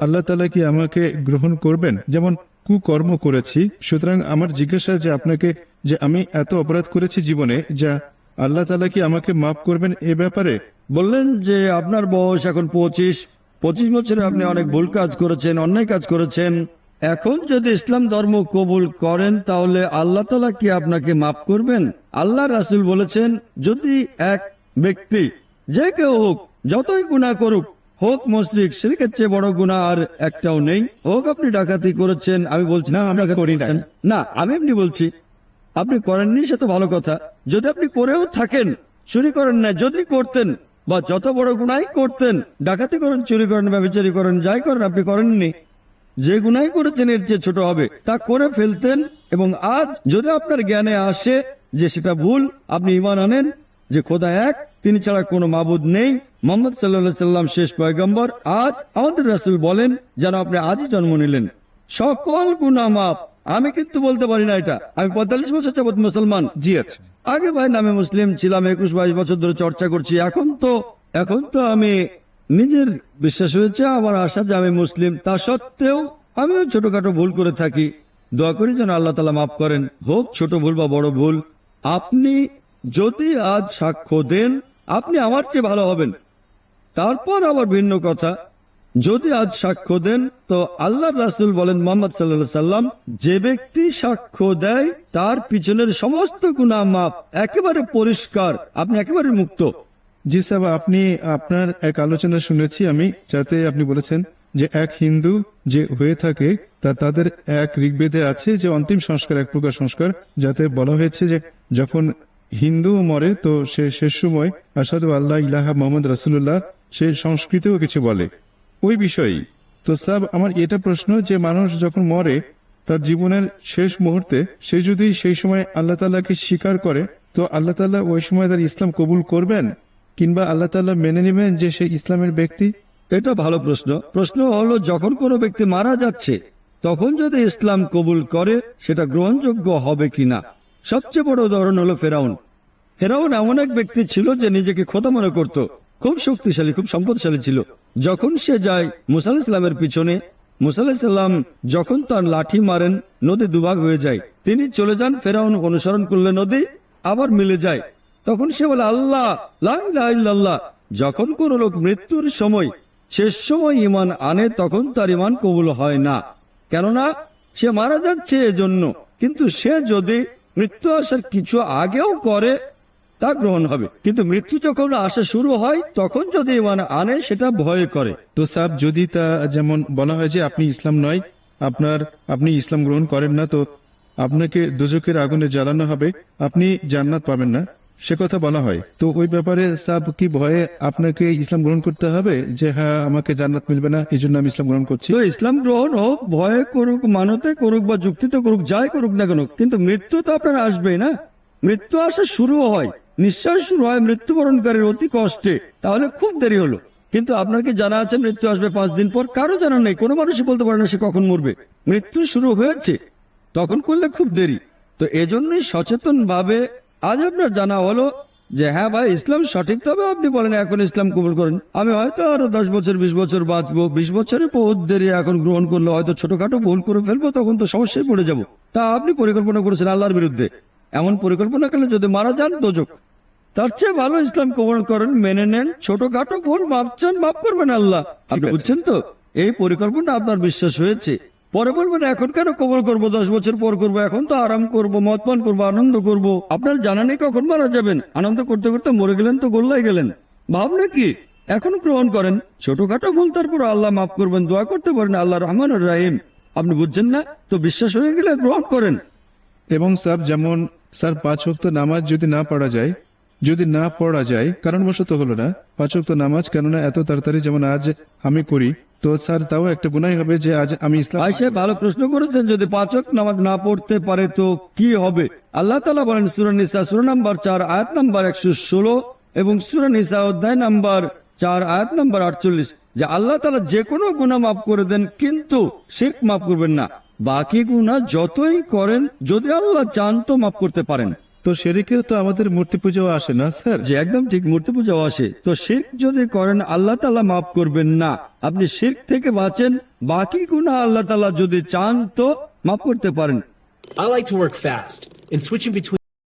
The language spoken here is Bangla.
আল্লাহ তালা কি আমাকে গ্রহণ করবেন? যেমন কুকর্ম করেছি, সুতরাং আমার জিজ্ঞাসা যে আপনাকে যে আমি এত অপরাধ করেছি জীবনে, যা আল্লাহ তালা কি আমাকে মাফ করবেন এ ব্যাপারে? বললেন যে আপনার বয়স এখন পঁচিশ। পঁচিশ বছরে আপনি অনেক ভুল কাজ করেছেন, অন্যায় কাজ করেছেন। এখন যদি ইসলাম ধর্ম কবুল করেন, তাহলে আল্লাহ তালা কি আপনাকে মাফ করবেন? আল্লাহ রাসুল বলেছেন, যদি এক ব্যক্তি, যে কেউ হোক, যতই গুণা করুক হোক মসজিদ শিরকের চেয়ে বড় গুণা আর একটাও নেই। হোক আপনি ডাকাতি করেছেন আমি বলছি না, আমি করি না। আমি এমনি বলছি আপনি করেননি সে তো ভালো কথা। যদি আপনি করেও থাকেন চুরি করেন না যদি করতেন বা যত বড় গুণাই করতেন ডাকাতি করেন চুরি করেন বা ব্যবচারি করেন যাই করেন আপনি করেননি। যে গুনাই করেছেন এর চেয়ে ছোট হবে। তা করে ফেলতেন এবং আজ যদি আপনার জ্ঞানে আসে যে সেটা ভুল আপনি ইমান আনেন যে খোদা এক তিনি ছাড়া কোনো মাবুদ নেই। মোহাম্মদ সাল্লাহ সাল্লাম শেষ পয়গম্বর। আজ আমাদের রাসুল বলেন, যেন আপনি আজই জন্ম নিলেন। সকল গুণা মাপ আমি কিন্তু বলতে পারি না এটা। আমি পঁয়তাল্লিশ বছর যাবৎ মুসলমান। জি আছে আগে ভাই নামে মুসলিম ছিলাম, একুশ বাইশ বছর ধরে চর্চা করছি। এখন তো এখন তো আমি নিজের বিশ্বাস হয়েছে, আমার আশা যে আমি মুসলিম। তা সত্ত্বেও আমিও ছোটখাটো ভুল করে থাকি। দোয়া করি যেন আল্লাহ তালা মাফ করেন। হোক ছোট ভুল বা বড় ভুল, আপনি যদি আজ সাক্ষ্য দেন আপনি আমার চেয়ে ভালো হবেন। তারপর আবার ভিন্ন কথা। যদি আজ সাক্ষ্য দেন, তো আল্লাহ রাসুল বলেন মোহাম্মদ সাল্লা সাল্লাম যে ব্যক্তি সাক্ষ্য দেয়, তার পিছনের সমস্ত গুণা মাপ একেবারে পরিষ্কার, আপনি একেবারে মুক্ত। জি সাহেব আপনি, আপনার এক আলোচনা শুনেছি আমি, যাতে আপনি বলেছেন যে এক হিন্দু যে হয়ে থাকে, তা তাদের এক ঋগ্বেদে আছে যে অন্তিম সংস্কার, এক প্রকার সংস্কার, যাতে বলা হয়েছে যে যখন হিন্দু মরে তো সে শেষ সময় আসাদু আল্লাহ ইলাহা মোহাম্মদ রাসুল্লাহ সে সংস্কৃতেও কিছু বলে। ওই বিষয়েই। তো সাহেব আমার এটা প্রশ্ন যে মানুষ যখন মরে, তার জীবনের শেষ মুহূর্তে সে যদি সেই সময় আল্লাহ তাল্লাহকে স্বীকার করে, তো আল্লাহ তাল্লাহ ওই সময় তার ইসলাম কবুল করবেন? কিংবা আল্লাহ তাল্লাহ মেনে নেবেন যে সে ইসলামের ব্যক্তি? এটা ভালো প্রশ্ন। প্রশ্ন হলো, যখন কোনো ব্যক্তি মারা যাচ্ছে, তখন যদি ইসলাম কবুল করে, সেটা গ্রহণযোগ্য হবে কিনা? সবচেয়ে বড় উদাহরণ হলো ফেরাউন। ফেরাউন এমন এক ব্যক্তি ছিল যে নিজেকে খোদা মনে করত, খুব শক্তিশালী, খুব সম্পদশালী ছিল। যখন সে যায় মুসা ইসলামের পিছনে, মুসা ইসলাম যখন তার লাঠি মারেন, নদী দুভাগ হয়ে যায়। তিনি চলে যান, ফেরাউন অনুসরণ করলে নদী আবার মিলে যায়। তখন সে বলে, আল্লাহ, লা ইলাহা ইল্লাল্লাহ। যখন কোন লোক মৃত্যুর সময়, শেষ সময় ইমান আনে, তখন তার ইমান কবুল হয় না। কেননা সে মারা যাচ্ছে এজন্য। কিন্তু সে যদি মৃত্যু আসার কিছু আগেও করে, তা গ্রহণ হবে। কিন্তু মৃত্যু যখন আসা শুরু হয়, তখন যদি ইমান আনে, সেটা ভয় করে। তো সাব, যদি তা যেমন বলা হয় যে আপনি ইসলাম নয়, আপনার, আপনি ইসলাম গ্রহণ করেন না, তো আপনাকে দুজকের আগুনে জ্বালানো হবে, আপনি জান্নাত পাবেন না। সে কথা বলা হয়। তো ওই ব্যাপারে সাব কি ভয়ে আপনাকে ইসলাম গ্রহণ করতে হবে? যে হ্যাঁ আমাকে জান্নাত মিলবে না এই জন্য আমি ইসলাম গ্রহণ করছি। তো ইসলাম গ্রহণ হোক, ভয়ে করুক, মানতে করুক বা যুক্তিতে করুক, যাই করুক না কেন, কিন্তু মৃত্যু তো আপনার আসবেই না। মৃত্যু আসা শুরু হয়, নিঃশ্বাস শুরু হয় মৃত্যুবরণকারীর অতি কষ্টে, তাহলে খুব দেরি হলো। কিন্তু আপনার কি জানা আছে মৃত্যু আসবে পাঁচ দিন পর? কারও জানা নেই, কোনো মানুষই বলতে পারে না সে কখন মরবে। মৃত্যু শুরু হয়েছে, তখন করলে খুব দেরি। তো এজন্যই সচেতন ভাবে আজ আপনার জানা হলো যে হ্যাঁ ভাই ইসলাম সঠিক তবে আপনি বলেন এখন ইসলাম কবুল করেন। আমি হয়তো আরও দশ বছর বিশ বছর বাঁচবো। বিশ বছরে বহুত দেরি এখন গ্রহণ করলে হয়তো ছোটখাটো ভুল করে ফেলব তখন তো সমস্যায় পড়ে যাব। তা আপনি পরিকল্পনা করেছেন আল্লাহর বিরুদ্ধে। এমন পরিকল্পনা করলে যদি মারা যান দোজক তার চেয়ে ভালো ইসলাম কবুল করেন মেনে নেন ছোটখাটো ভুল ভাবছেন মাফ করবেন আল্লাহ। আপনি। বুঝছেন তো? এই পরিকল্পনা আপনার বিশ্বাস হয়েছে। পরে বলবেন, এখন কেন কবল করব? দশ বছর পর করব, এখন তো আরাম করব, মদ পান করব, আনন্দ করব। আপনার জানা নেই কখন মারা যাবেন। আনন্দ করতে করতে মরে গেলেন তো গোল্লাই গেলেন। ভাবনা কি? এখন গ্রহণ করেন। ছোটখাটো ভুল, তারপর আল্লাহ মাফ করবেন, দোয়া করতে পারেন আল্লাহ রহমান রাহিম। আপনি বুঝছেন না? তো বিশ্বাস হয়ে গেলে গ্রহণ করেন। এবং স্যার যেমন স্যার পাঁচ ওয়াক্ত নামাজ যদি না পড়া যায় যদি না পড়া যায় কারণবশত হলো না। পাঁচ ওয়াক্ত নামাজ কেননা এত তাড়াতাড়ি যেমন আজ আমি করি তো স্যার তাও একটা গুনাই হবে যে আজ আমি ইসলাম ভালো প্রশ্ন করেছেন যদি পাঁচক নামাজ না পড়তে পারে তো কি হবে? আল্লাহ তালা বলেন সুরানিসা সুর নাম্বার চার আয়াত নাম্বার একশো ষোলো এবং সুরান সুরানিসা অধ্যায় নাম্বার চার আয়াত নাম্বার আটচল্লিশ যে আল্লাহ তালা যে কোনো গুণা মাফ করে দেন কিন্তু শেখ মাফ করবেন না। বাকি গুণা যতই করেন যদি আল্লাহ চান তো মাফ করতে পারেন। তো শেরিকেও তো আমাদের মূর্তি পূজাও আসে না স্যার? যে একদম ঠিক মূর্তি পূজাও আসে। তো শির্ক যদি করেন আল্লাহ তালা মাফ করবেন না। আপনি শির্ক থেকে বাঁচেন বাকি গুণা আল্লাহ তালা যদি চান তো মাফ করতে পারেন। I like to work fast, and switching between